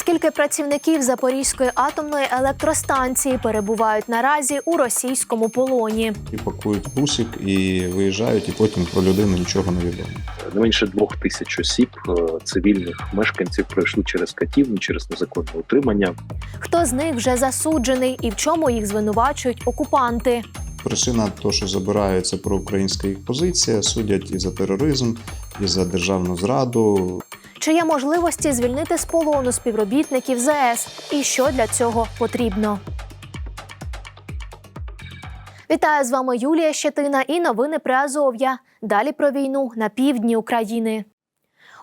Скільки працівників Запорізької атомної електростанції перебувають наразі у російському полоні? І пакують бусик і виїжджають, і потім про людину нічого не відомо. Не менше двох тисяч осіб, е, цивільних мешканців, пройшли через катівню, через незаконне утримання. Хто з них вже засуджений і в чому їх звинувачують окупанти? Причина того, що забирають, це проукраїнська їх позиція, судять і за тероризм, і за державну зраду. Чи є можливості звільнити з полону співробітників ЗС? І що для цього потрібно? Вітаю з вами Юлія Щетина і новини при Азов'я. Далі про війну на півдні України.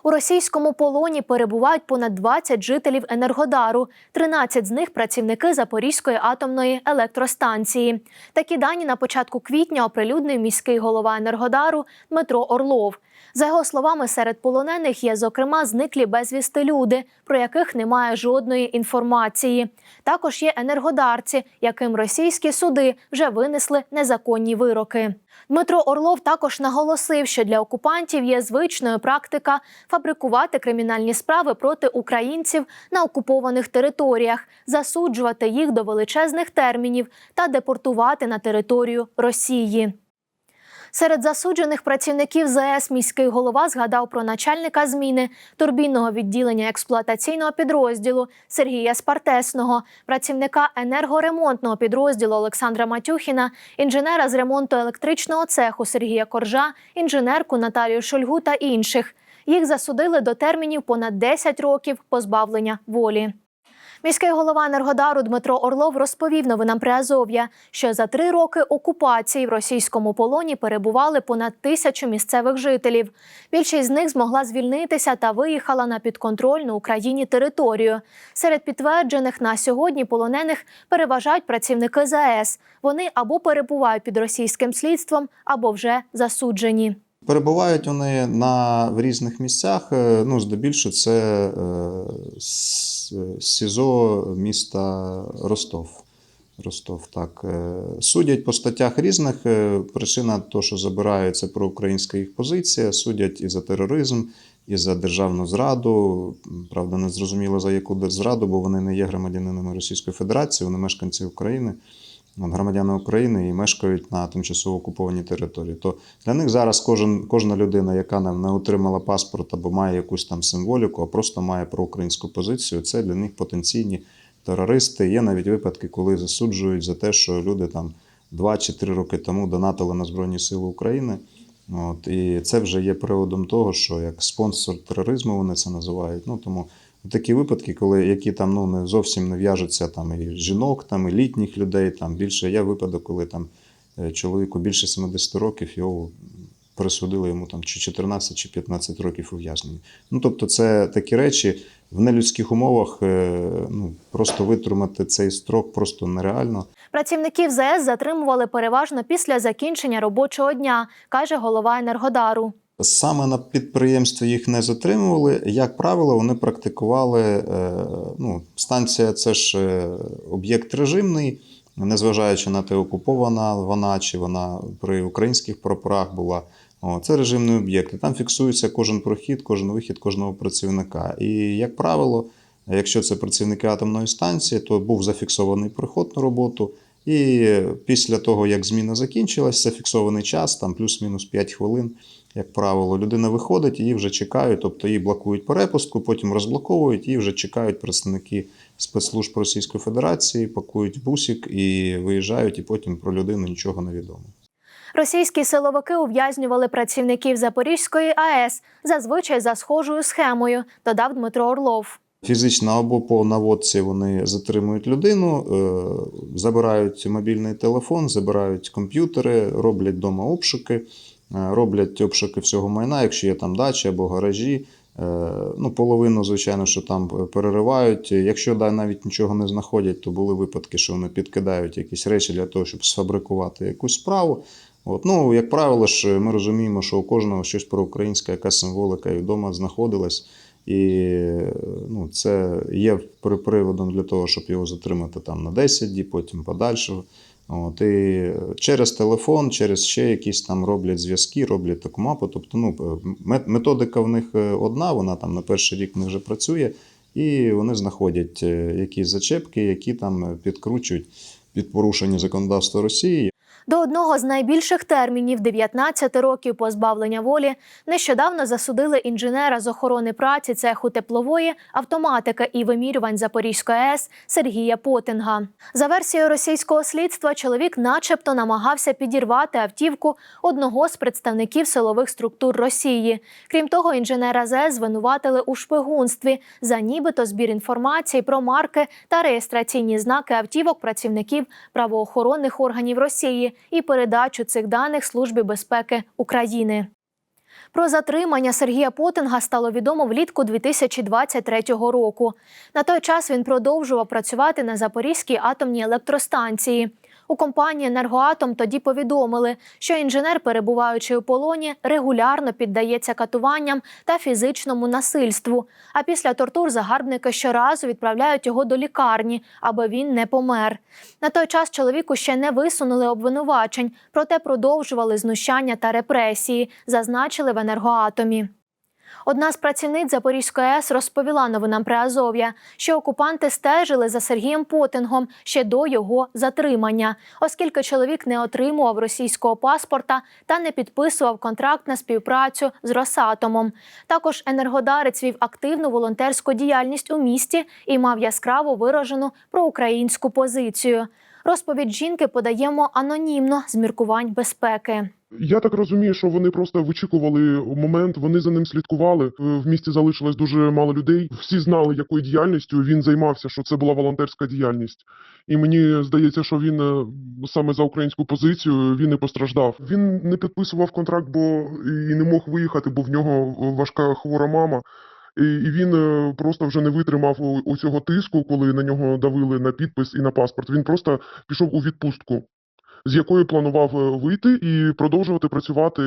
У російському полоні перебувають понад 20 жителів Енергодару. 13 з них працівники Запорізької атомної електростанції. Такі дані на початку квітня оприлюднив міський голова Енергодару Дмитро Орлов. За його словами, серед полонених є зокрема зниклі безвісти люди, про яких немає жодної інформації. Також є енергодарці, яким російські суди вже винесли незаконні вироки. Дмитро Орлов також наголосив, що для окупантів є звичною практика фабрикувати кримінальні справи проти українців на окупованих територіях, засуджувати їх до величезних термінів та депортувати на територію Росії. Серед засуджених працівників ЗАЕС міський голова згадав про начальника зміни турбінного відділення експлуатаційного підрозділу Сергія Спартесного, працівника енергоремонтного підрозділу Олександра Матюхіна, інженера з ремонту електричного цеху Сергія Коржа, інженерку Наталію Шульгу та інших. Їх засудили до термінів понад 10 років позбавлення волі. Міський голова Енергодару Дмитро Орлов розповів новинам Приазов'я, що за три роки окупації в російському полоні перебували понад тисячу місцевих жителів. Більшість з них змогла звільнитися та виїхала на підконтрольну Україні територію. Серед підтверджених на сьогодні полонених переважають працівники ЗАЕС. Вони або перебувають під російським слідством, або вже засуджені. Перебувають вони на в різних місцях. е, Ну, здебільшого, це е, СІЗО міста Ростов. Ростов, так. Е, Судять по статтях різних. Е, Причина того, що забирають, це проукраїнська їх позиція. Судять і за тероризм, і за державну зраду. Правда, не зрозуміло за яку зраду, бо вони не є громадянинами Російської Федерації, вони мешканці України. Громадяни України і мешкають на тимчасово окупованій території. То для них зараз кожен, кожна людина, яка не, не отримала паспорт або має якусь там символіку, а просто має проукраїнську позицію, це для них потенційні терористи. Є навіть випадки, коли засуджують за те, що люди там 2 чи 3 роки тому донатили на Збройні Сили України. От, і це вже є приводом того, що як спонсор тероризму вони це називають. Ну тому такі випадки, коли які там ну не зовсім не в'яжуться там і жінок, там і літніх людей. Там більше є випадок, коли там е, чоловіку більше 70 років його присудили йому там чи 14 чи 15 років ув'язнення. Ну тобто, це такі речі в нелюдських умовах. е, Ну просто витримати цей строк просто нереально. Працівників ЗАЕС затримували переважно після закінчення робочого дня, каже голова Енергодару. Саме на підприємстві їх не затримували. Як правило, вони практикували. е, Ну, станція це ж е, об'єкт режимний, незважаючи на те, окупована вона чи вона при українських прапорах була. О, це режимний об'єкт. Там фіксується кожен прохід, кожен вихід кожного працівника. І, як правило, якщо це працівники атомної станції, то був зафіксований приход на роботу. І після того, як зміна закінчилась, зафіксований час, там плюс-мінус 5 хвилин, як правило, людина виходить, її вже чекають, тобто її блокують перепустку, потім розблоковують, її вже чекають представники спецслужб Російської Федерації, пакують бусик і виїжджають, і потім про людину нічого не відомо. Російські силовики ув'язнювали працівників Запорізької АЕС зазвичай за схожою схемою, додав Дмитро Орлов. Фізично або по наводці вони затримують людину, е, забирають мобільний телефон, забирають комп'ютери, роблять вдома обшуки, роблять обшуки всього майна, якщо є там дачі або гаражі. Е, Ну, половину, звичайно, що там переривають. Якщо да, навіть нічого не знаходять, то були випадки, що вони підкидають якісь речі для того, щоб сфабрикувати якусь справу. От, ну, як правило, ж ми розуміємо, що у кожного щось проукраїнська, якась символика і вдома знаходилась. І ну, це є приводом для того, щоб його затримати там на 10 діб, потім подальше. От, і через телефон, через ще якісь там роблять зв'язки, роблять таку мапу. Тобто, ну, методика в них е, одна, вона там на перший рік в них вже працює. і вони знаходять е, якісь зачепки, які там е, підкручують під порушення законодавства Росії. До одного з найбільших термінів 19 років позбавлення волі нещодавно засудили інженера з охорони праці цеху теплової автоматики і вимірювань Запорізької АЕС Сергія Потинга. За версією російського слідства, чоловік, начебто, намагався підірвати автівку одного з представників силових структур Росії. Крім того, інженера ЗЕС звинуватили у шпигунстві за нібито збір інформації про марки та реєстраційні знаки автівок працівників правоохоронних органів Росії і передачу цих даних Службі безпеки України. Про затримання Сергія Потинга стало відомо влітку 2023 року. На той час він продовжував працювати на Запорізькій атомній електростанції. У компанії Енергоатом тоді повідомили, що інженер, перебуваючи у полоні, регулярно піддається катуванням та фізичному насильству. А після тортур загарбники щоразу відправляють його до лікарні, аби він не помер. На той час чоловіку ще не висунули обвинувачень, проте продовжували знущання та репресії, зазначили в енергоатомі. Одна з працівниць Запорізької АЕС розповіла новинам Приазов'я, що окупанти стежили за Сергієм Потингом ще до його затримання, оскільки чоловік не отримував російського паспорта та не підписував контракт на співпрацю з Росатомом. Також енергодарець вів активну волонтерську діяльність у місті і мав яскраво виражену проукраїнську позицію. Розповідь жінки подаємо анонімно з міркувань безпеки. Я так розумію, що вони просто вичікували момент, вони за ним слідкували. Е, В місті залишилось дуже мало людей. Всі знали, якою діяльністю він займався, що це була волонтерська діяльність. І мені здається, що він е, саме за українську позицію він і постраждав. Він не підписував контракт, бо і не мог виїхати, бо в нього важка хвора мама. І він е, просто вже не витримав у цього тиску, коли на нього давили на підпис і на паспорт. Він просто пішов у відпустку з якої планував е, вийти і продовжувати працювати е,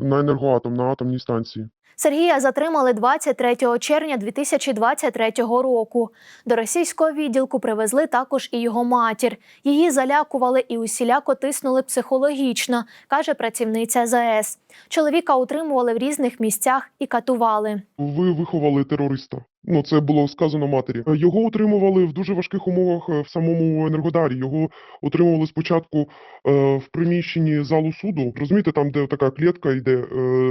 на енергоатом на атомній станції. Сергія затримали 23 червня 2023 року. До російського відділку привезли також і його матір. Її залякували і усіляко тиснули психологічно, каже працівниця ЗАЕС. Чоловіка утримували в різних місцях і катували. Ви виховали терориста. Ну, це було сказано матері. Е, Його утримували в дуже важких умовах е, в самому Енергодарі. Його утримували спочатку е, в приміщенні залу суду. Розумієте, там, де така клітка йде,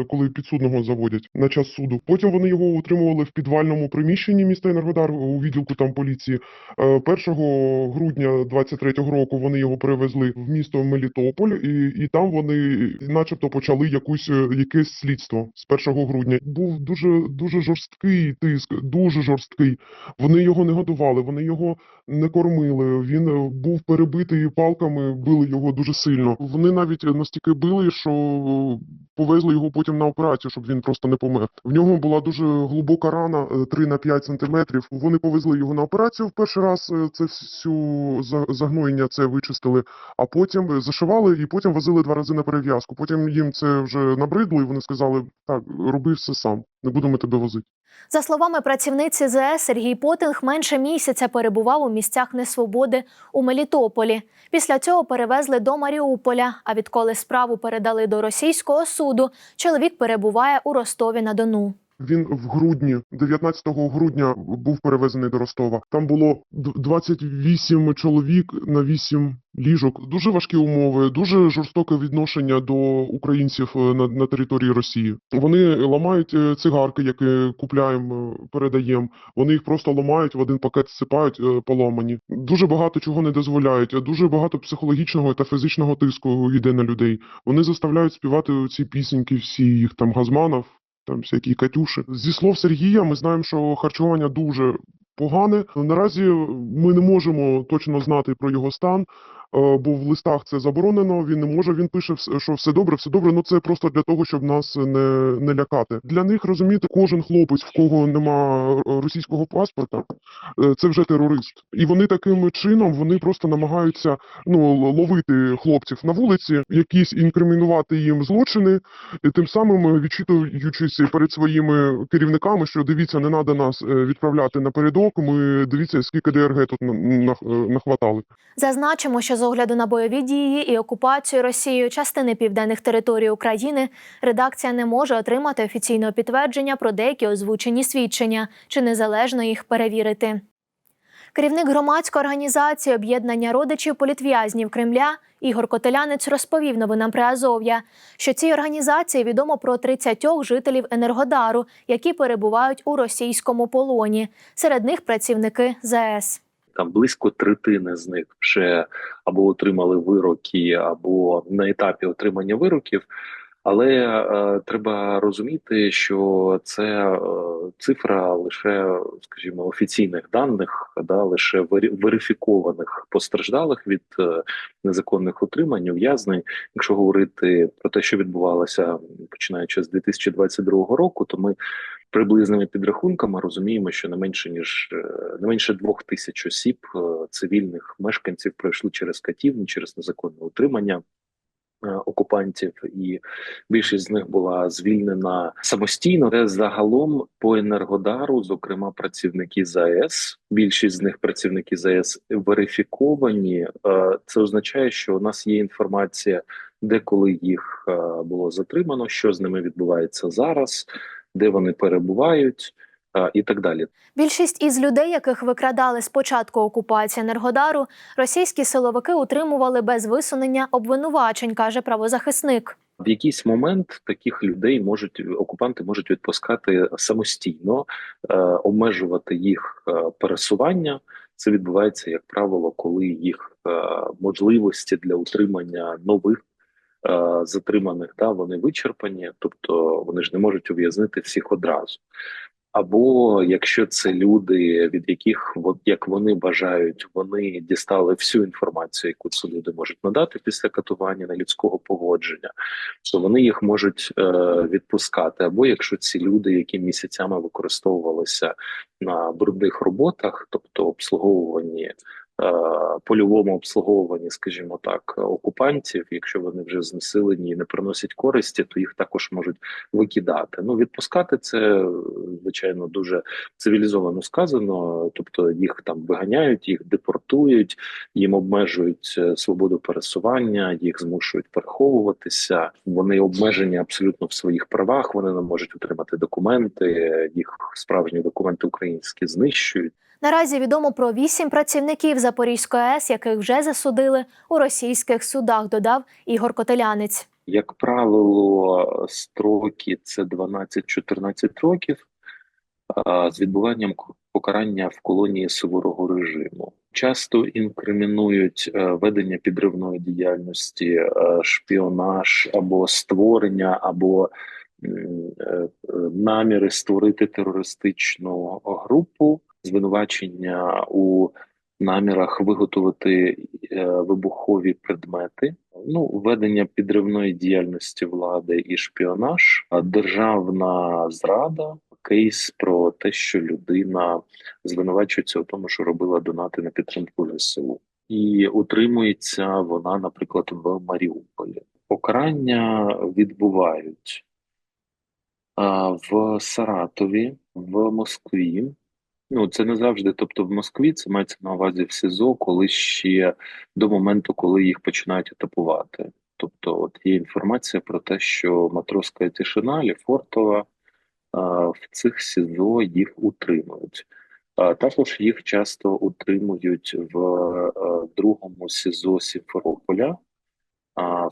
коли підсудного заводять на час суду. Потім вони його утримували в підвальному приміщенні міста Енергодар у відділку там поліції. Е, 1 грудня 23-го року вони його перевезли в місто Мелітополь, і, і там вони, начебто, почали якусь якесь слідство з 1 грудня. Був дуже дуже жорсткий тиск, дуже жорсткий. Вони його не годували, вони його не кормили. Він е, був перебитий палками, били його дуже сильно. Вони навіть настільки били, що повезли його потім на операцію, щоб він просто не помер. В нього була дуже глибока рана, е, 3 на 5 сантиметрів. Вони повезли його на операцію в перший раз. е, Це всю загноєння це вичистили, а потім зашивали і потім возили два рази на перев'язку. Потім їм це вже набридло, і вони сказали: так, роби все сам, не будемо тебе возити. За словами працівниці ЗС, Сергій Потинг менше місяця перебував у місцях несвободи у Мелітополі. Після цього перевезли до Маріуполя. А відколи справу передали до російського суду, чоловік перебуває у Ростові на Дону. Він в грудні, 19 грудня, був перевезений до Ростова. Там було д- 28 чоловік на 8 ліжок. Дуже важкі умови, дуже жорстоке відношення до українців е, на, на території Росії. Вони ламають е, цигарки, які купляємо, е, передаємо. Вони їх просто ламають в один пакет, сипають поломані. Дуже багато чого не дозволяють. Дуже багато психологічного та фізичного тиску йде на людей. Вони заставляють співати ці пісеньки, всі їх там газманов, там всякі Катюші. Зі слов Сергія, ми знаємо, що харчування дуже погане. Наразі ми не можемо точно знати про його стан. Е, Бо в листах це заборонено, він не може. Він пише, що все добре, все добре. Ну це просто для того, щоб нас не, не лякати. Для них розумієте, кожен хлопець, в кого нема російського паспорта, е, це вже терорист. І вони таким чином вони просто намагаються ну ловити хлопців на вулиці, якісь інкримінувати їм злочини, і тим самим е, відчитуючись перед своїми керівниками, що дивіться, не треба нас відправляти напередок. Ми дивіться, скільки ДРГ тут на- на- нахватали. Зазначимо, що з огляду на бойові дії і окупацію Росією частини південних територій України редакція не може отримати офіційного підтвердження про деякі озвучені свідчення чи незалежно їх перевірити. Керівник громадської організації об'єднання родичів політв'язнів Кремля Ігор Котелянець розповів новинам Приазов'я, що цій організації відомо про 30 жителів Енергодару, які перебувають у російському полоні. Серед них працівники ЗАЕС. Там близько третини з них вже або отримали вироки, або на етапі отримання вироків. Але е, треба розуміти, що це е, цифра лише, скажімо, офіційних даних, да, лише верифікованих постраждалих від е, незаконних утримань, ув'язнень. Якщо говорити про те, що відбувалося починаючи з 2022 року, то ми приблизними підрахунками розуміємо, що не менше ніж е, не менше двох тисяч осіб е, цивільних мешканців пройшли через катівні, через незаконне утримання. Е, Окупантів і більшість з них була звільнена самостійно. Де загалом по енергодару, зокрема працівники ЗАЕС, більшість з них працівники ЗАЕС верифіковані. Е, Це означає, що у нас є інформація, де коли їх е, було затримано, що з ними відбувається зараз, де вони перебувають, і так далі. Більшість із людей, яких викрадали з початку окупації Енергодару, російські силовики утримували без висунення обвинувачень, каже правозахисник. В якийсь момент таких людей можуть окупанти можуть відпускати самостійно, е, обмежувати їх е, пересування. Це відбувається, як правило, коли їх е, можливості для утримання нових е, затриманих да, вони вичерпані, тобто вони ж не можуть ув'язнити всіх одразу. Або якщо це люди, від яких от як вони бажають, вони дістали всю інформацію, яку ці люди можуть надати після катування на людського поводження, то вони їх можуть е, відпускати. Або якщо ці люди, які місяцями використовувалися на брудних роботах, тобто обслуговуванні. Е, Польовому обслуговуванні, скажімо так, окупантів, якщо вони вже знесилені і не приносять користі, то їх також можуть викидати. Ну відпускати це звичайно дуже цивілізовано сказано. Тобто їх там виганяють, їх депортують, їм обмежують е, свободу пересування, їх змушують переховуватися. Вони обмежені абсолютно в своїх правах. Вони не можуть отримати документи. Їх справжні документи українські знищують. Наразі відомо про вісім працівників Запорізької АЕС, яких вже засудили у російських судах, додав Ігор Котелянець. Як правило, строки це 12-14 років з відбуванням покарання в колонії суворого режиму. Часто інкримінують е, ведення підривної діяльності, е, шпіонаж або створення, або е, наміри створити терористичну групу, звинувачення у намірах виготовити е, вибухові предмети, ну ведення підривної діяльності влади і шпіонаж, державна зрада. Кейс про те, що людина звинувачується у тому, що робила донати на підтримку ЗСУ, і утримується вона, наприклад, в Маріуполі. Покарання відбувають в Саратові, в Москві. Ну, це не завжди. Тобто, в Москві це мається на увазі в СІЗО, коли ще до моменту, коли їх починають етапувати. Тобто, от є інформація про те, що матроська тишина, Лефортова а, в цих СІЗО їх утримують. А, також їх часто утримують в другому СІЗО Сімферополя,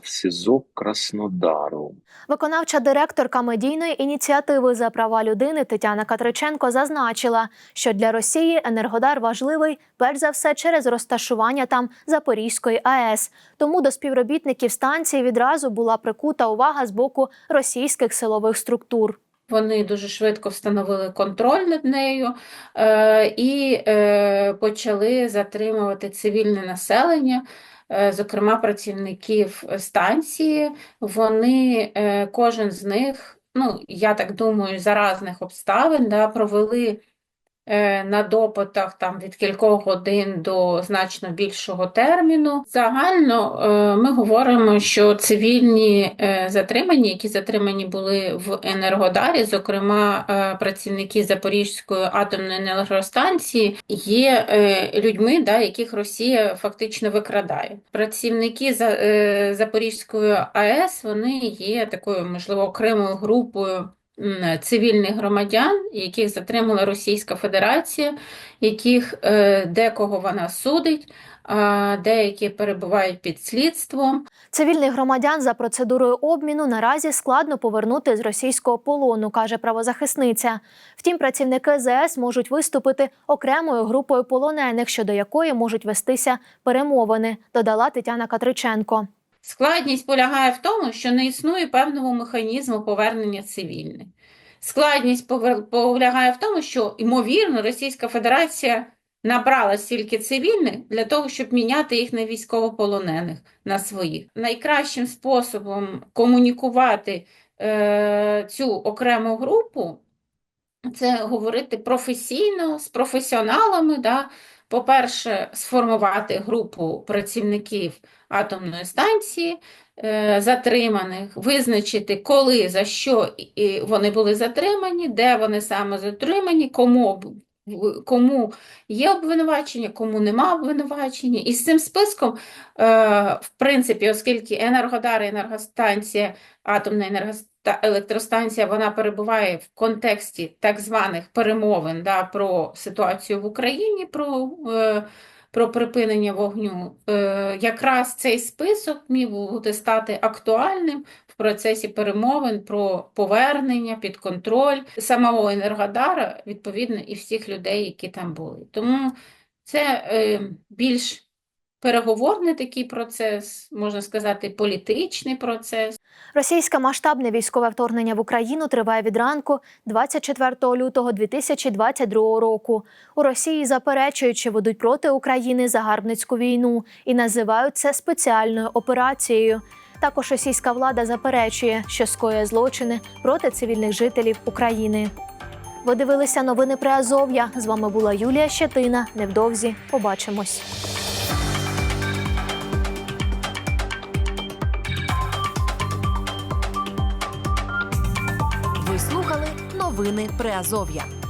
в СІЗО Краснодару. Виконавча директорка медійної ініціативи за права людини Тетяна Катриченко зазначила, що для Росії Енергодар важливий перш за все через розташування там Запорізької АЕС. Тому до співробітників станції відразу була прикута увага з боку російських силових структур. Вони дуже швидко встановили контроль над нею е, і е, почали затримувати цивільне населення, зокрема працівників станції. Вони, е, кожен з них, ну я так думаю, за разних обставин, да, провели е, на допитах там від кількох годин до значно більшого терміну. Загально е, ми говоримо, що цивільні е, затримані, які затримані були в Енергодарі, зокрема е, працівники Запорізької атомної енергостанції, є е, людьми, да, яких Росія фактично викрадає. Працівники за- е, Запорізької АЕС вони є такою, можливо, окремою групою цивільних громадян, яких затримала Російська Федерація, яких е, декого вона судить, а деякі перебувають під слідством. Цивільних громадян за процедурою обміну наразі складно повернути з російського полону, каже правозахисниця. Втім, працівники ЗС можуть виступити окремою групою полонених, щодо якої можуть вестися перемовини, додала Тетяна Катриченко. Складність полягає в тому, що не існує певного механізму повернення цивільних. Складність полягає в тому, що, ймовірно, Російська Федерація набрала стільки цивільних для того, щоб міняти їх на військовополонених, на своїх. Найкращим способом комунікувати е, цю окрему групу це говорити професійно, з професіоналами, да? По-перше, сформувати групу працівників атомної станції, е, затриманих, визначити, коли, за що вони були затримані, де вони саме затримані, кому, кому є обвинувачення, кому нема обвинувачення. І з цим списком, е, в принципі, оскільки Енергодар енергостанція, атомна енергостанція, електростанція, вона перебуває в контексті так званих перемовин да, про ситуацію в Україні, про, е, про припинення вогню. Е, якраз цей список міг бути стати актуальним в процесі перемовин про повернення під контроль самого Енергодара, відповідно, і всіх людей, які там були. Тому це е, більш переговорний такий процес, можна сказати, політичний процес. Російське масштабне військове вторгнення в Україну триває від ранку 24 лютого 2022 року. У Росії заперечують, що ведуть проти України загарбницьку війну і називають це спеціальною операцією. Також російська влада заперечує, що скоює злочини проти цивільних жителів України. Ви дивилися новини при Азов'я. З вами була Юлія Щетина. Невдовзі побачимось. Новини Приазов'я.